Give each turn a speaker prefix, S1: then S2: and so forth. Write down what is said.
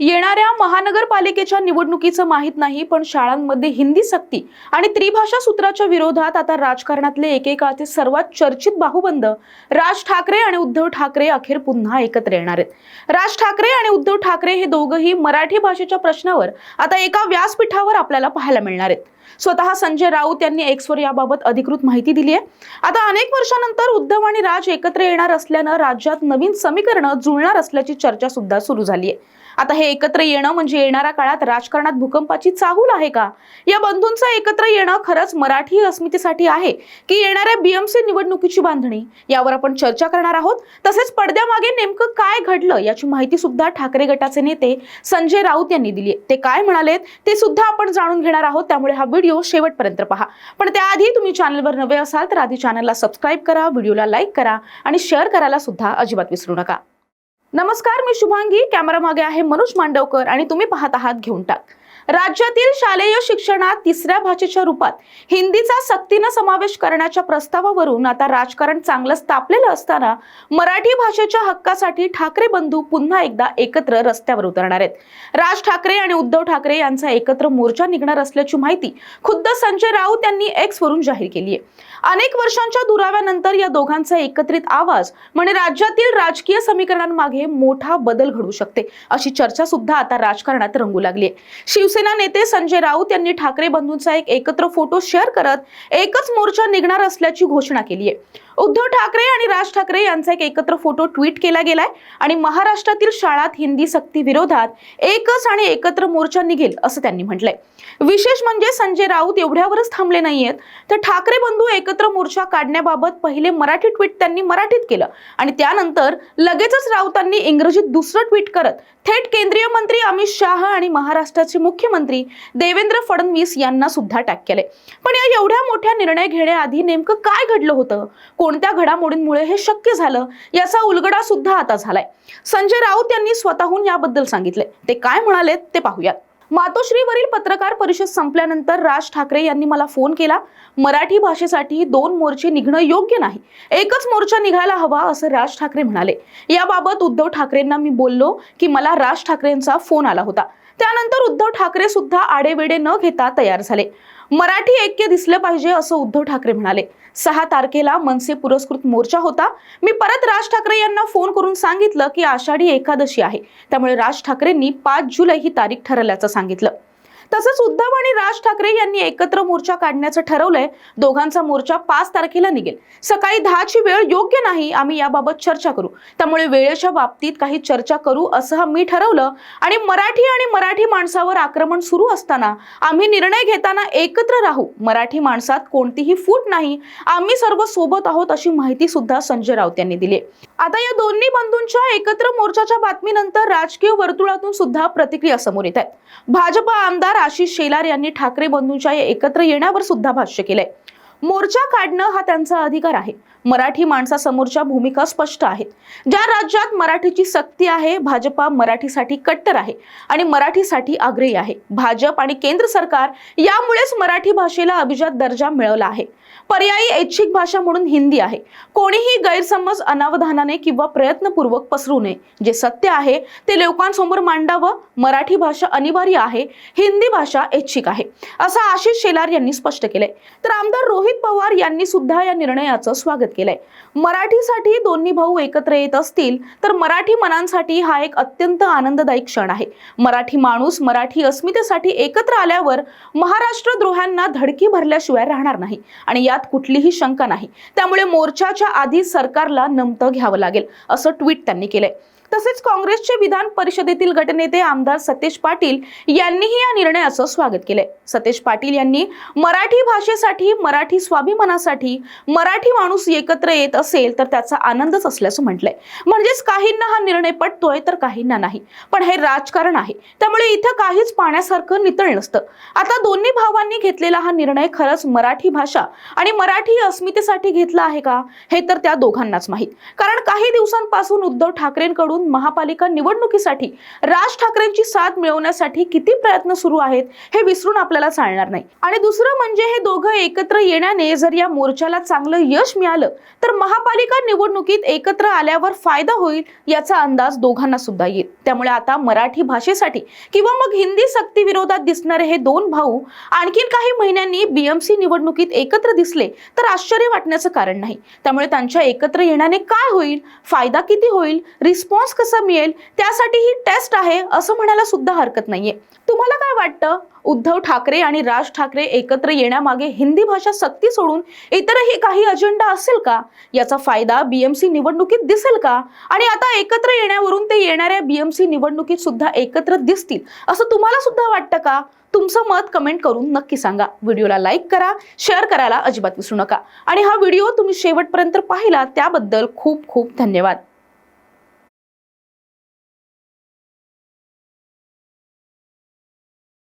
S1: येणाऱ्या महानगरपालिकेच्या निवडणुकीचं माहीत नाही पण शाळांमध्ये हिंदी सक्ती आणि त्रिभाषा सूत्राच्या विरोधात आता राजकारणातले एकेकाचे सर्वात चर्चित बाहुबंद राज ठाकरे आणि उद्धव ठाकरे अखेर पुन्हा एकत्र येणार आहेत. राज ठाकरे आणि उद्धव ठाकरे हे दोघंही मराठी भाषेच्या प्रश्नावर आता एका व्यासपीठावर आपल्याला पाहायला मिळणार आहेत. स्वतः संजय राऊत यांनी एक्सवर याबाबत अधिकृत माहिती दिली आहे. आता अनेक वर्षानंतर उद्धव आणि राज एकत्र येणार असल्यानं राज्यात नवीन समीकरणं जुळणार असल्याची चर्चा सुद्धा सुरू झाली आहे. आता हे एकत्र येणं म्हणजे येणाऱ्या काळात राजकारणात भूकंपाची चाहूल आहे का? या बंधूंचं एकत्र येणं खरंच मराठी अस्मितेसाठी आहे की येणाऱ्या बीएमसी निवडणुकीची बांधणी? यावर आपण चर्चा करणार आहोत. तसेच पडद्यामागे नेमकं काय घडलं याची माहिती सुद्धा ठाकरे गटाचे नेते संजय राऊत यांनी दिली ते काय म्हणालेत ते सुद्धा आपण जाणून घेणार आहोत. त्यामुळे हा व्हिडिओ शेवटपर्यंत पहा. पण त्याआधी तुम्ही चॅनलवर नवे असाल तर आधी चॅनलला सबस्क्राईब करा व्हिडिओला लाईक करा आणि शेअर करायला सुद्धा अजिबात विसरू नका. नमस्कार मी शुभांगी. कॅमेरा मागे आहे मनोज मांडवकर आणि तुम्ही पाहत आहात घेऊन टाक. राज्यातील शालेय शिक्षणात तिसऱ्या भाषेच्या रूपात हिंदीचा सक्तीनं समावेश करण्याच्या प्रस्तावावरून आता राजकारण चांगलंच तापलेलं असताना मराठी भाषेच्या हक्कासाठी ठाकरे बंधू पुन्हा एकदा एकत्र रस्त्यावर उतरणार आहेत. राज ठाकरे आणि उद्धव ठाकरे यांचा एकत्र मोर्चा निघणार असल्याची माहिती खुद्द संजय राऊत यांनी एक्स वरून जाहीर केली आहे. अनेक वर्षांच्या दुराव्यानंतर या दोघांचा एकत्रित आवाज म्हणजे राज्यातील राजकीय समीकरणांमागे मोठा बदल घडू शकते अशी चर्चा सुद्धा आता राजकारणात रंगू लागली आहे. शिवसेना नेते संजय राऊत यांनी ठाकरे बंधूंचा एक एकत्र फोटो शेअर करत एकच मोर्चा निघणार असल्याची घोषणा केली आहे. उद्धव ठाकरे आणि राज ठाकरे यांचा एक एकत्र फोटो ट्विट केला गेलाय आणि महाराष्ट्रातील शाळात हिंदी सक्ती विरोधात एकच आणि एकत्र मोर्चा निघेल असं त्यांनी म्हटलंय. विशेष म्हणजे संजय राऊत एवढ्यावरच थांबले नाहीयेत. तर ठाकरे बंधू एकत्र मोर्चा काढण्याबाबत पहिले मराठी ट्विट त्यांनी मराठीत केलं आणि त्यानंतर लगेचच राऊतांनी इंग्रजीत दुसरं ट्विट करत थेट केंद्रीय मंत्री अमित शाह आणि महाराष्ट्राचे मुख्य मुख्यमंत्री देवेंद्र फडणवीस यांना सुद्धा टॅग केले. पण या एवढ्या मोठ्या निर्णय घेण्याआधी नेमकं काय घडलं होतं? कोणत्या घडामोडींमुळे हे शक्य झालं? याचा उलगडा सुद्धा आता झालाय. संजय राऊत यांनी स्वतःहून याबद्दल सांगितले. ते काय म्हणालेत ते पाहूयात. मातोश्रीवरील पत्रकार परिषद संपल्यानंतर राज ठाकरे यांनी मला फोन केला. मराठी भाषेसाठी दोन मोर्चे निघणं योग्य नाही. एकच मोर्चा निघायला हवा असं राज ठाकरे म्हणाले. याबाबत उद्धव ठाकरेंना मी बोललो की मला राज ठाकरेंचा फोन आला होता. त्यानंतर उद्धव ठाकरे सुद्धा आडेवेडे न घेता तयार झाले. मराठी ऐक्य दिसलं पाहिजे असं उद्धव ठाकरे म्हणाले. सहा तारखेला मनसे पुरस्कृत मोर्चा होता. मी परत राज ठाकरे यांना फोन करून सांगितलं की आषाढी एकादशी आहे. त्यामुळे राज ठाकरेंनी पाच जुलै ही तारीख ठरवल्याचं सांगितलं. तसंच उद्धव आणि राज ठाकरे यांनी एकत्र मोर्चा काढण्याचं ठरवलंय. दोघांचा मोर्चा पाच तारखेला निघेल. सकाळी दहाची वेळ योग्य नाही आम्ही याबाबत चर्चा करू. त्यामुळे वेळेच्या बाबतीत काही चर्चा करू असं मी ठरवलं. आणि मराठी आणि मराठी माणसावर आक्रमण सुरू असताना आम्ही निर्णय घेताना एकत्र राहू. मराठी माणसात कोणतीही फूट नाही. आम्ही सर्व सोबत आहोत अशी माहिती सुद्धा संजय राऊत यांनी दिली. आता या दोन्ही बंधूंच्या एकत्र मोर्चाच्या बातमीनंतर राजकीय वर्तुळातून सुद्धा प्रतिक्रिया समोर येत आहेत भाजपा आमदार आशिष शेलार यांनी ठाकरे बंधूंच्या या एकत्र येण्यावर सुद्धा भाष्य केलंय. मोर्चा काढणं हा त्यांचा अधिकार आहे. मराठी माणसासमोरच्या भूमिका स्पष्ट आहेत. ज्या राज्यात मराठीची सक्ती आहे भाजपा मराठीसाठी कट्टर आहे आणि मराठीसाठी आग्रही आहे. भाजप आणि केंद्र सरकार यामुळेच मराठी भाषेला अभिजात दर्जा मिळवला आहे. पर्यायी ऐच्छिक भाषा म्हणून हिंदी आहे. कोणीही गैरसमज अनावधानाने किंवा प्रयत्नपूर्वक पसरू नये. जे सत्य आहे ते लोकांसमोर मांडावं. मराठी भाषा अनिवार्य आहे. हिंदी भाषा ऐच्छिक आहे. असं आशिष शेलार यांनी स्पष्ट केलंय. तर आमदार रोहित पवार यांनी सुद्धा या निर्णयाचं स्वागत केलंय. मराठीसाठी दोन्ही भाऊ एकत्र येत असतील तर मराठी मनांसाठी हा एक अत्यंत आनंददायी क्षण आहे. मराठी माणूस मराठी अस्मितेसाठी एकत्र आल्यावर महाराष्ट्र द्रोहांना धडकी भरल्याशिवाय राहणार नाही. आणि या यात कुठलीही शंका नाही. त्यामुळे मोर्चाच्या आधी सरकारला नमतं घ्यावं लागेल असं ट्विट त्यांनी केलंय. तसेच काँग्रेसचे विधान परिषदेतील गटनेते आमदार सतेज पाटील यांनीही या निर्णयाचं स्वागत केलंय. सतेज पाटील यांनी मराठी भाषेसाठी मराठी स्वाभिमानासाठी मराठी माणूस एकत्र येत असेल तर त्याचा आनंदच असल्याचं म्हटलंय. म्हणजेच काहींना हा निर्णय पटतोय तर काहींना नाही. पण हे राजकारण आहे. त्यामुळे इथं काहीच पाण्यासारखं नितळ नसतं. आता दोन्ही भावांनी घेतलेला हा निर्णय खरंच मराठी भाषा आणि मराठी अस्मितेसाठी घेतला आहे का? हे तर त्या दोघांनाच माहीत. कारण काही दिवसांपासून उद्धव ठाकरेंकडून माध्यमातून महापालिका निवडणुकीसाठी राज ठाकरेंची साथ मिळवण्यासाठी किती प्रयत्न सुरू आहेत हे विसरून आपल्याला चालणार नाही. आणि दुसरं म्हणजे हे दोघं एकत्र येण्याने जर या मोर्चाला चांगलं यश मिळालं तर महापालिका निवडणुकीत एकत्र आल्यावर फायदा होईल याचा अंदाज दोघांना सुद्धा येईल. त्यामुळे आता मराठी भाषेसाठी किंवा मग हिंदी सक्ती विरोधात दिसणारे हे दोन भाऊ आणखीन काही महिन्यांनी बीएमसी निवडणुकीत एकत्र दिसले तर आश्चर्य वाटण्याचं कारण नाही. त्यामुळे त्यांच्या एकत्र येण्याने काय होईल? फायदा किती होईल? रिस्पॉन्स कसा मिळेल त्यासाठी ही टेस्ट आहे असं म्हणायला सुद्धा हरकत नाहीये. तुम्हाला काय वाटतं? उद्धव ठाकरे आणि राज ठाकरे एकत्र येण्यामागे हिंदी भाषा सक्ती सोडून इतरही काही अजेंडा असेल का? याचा फायदा बीएमसी निवडणुकीत दिसेल का? आणि आता एकत्र येण्यावरून ते येणाऱ्या बीएमसी निवडणुकीत सुद्धा एकत्र दिसतील असं तुम्हाला सुद्धा वाटतं का? तुमचं मत कमेंट करून नक्की सांगा. व्हिडिओला लाईक करा शेअर करायला अजिबात विसरू नका. आणि हा व्हिडिओ तुम्ही शेवटपर्यंत पाहिला त्याबद्दल खूप खूप धन्यवाद.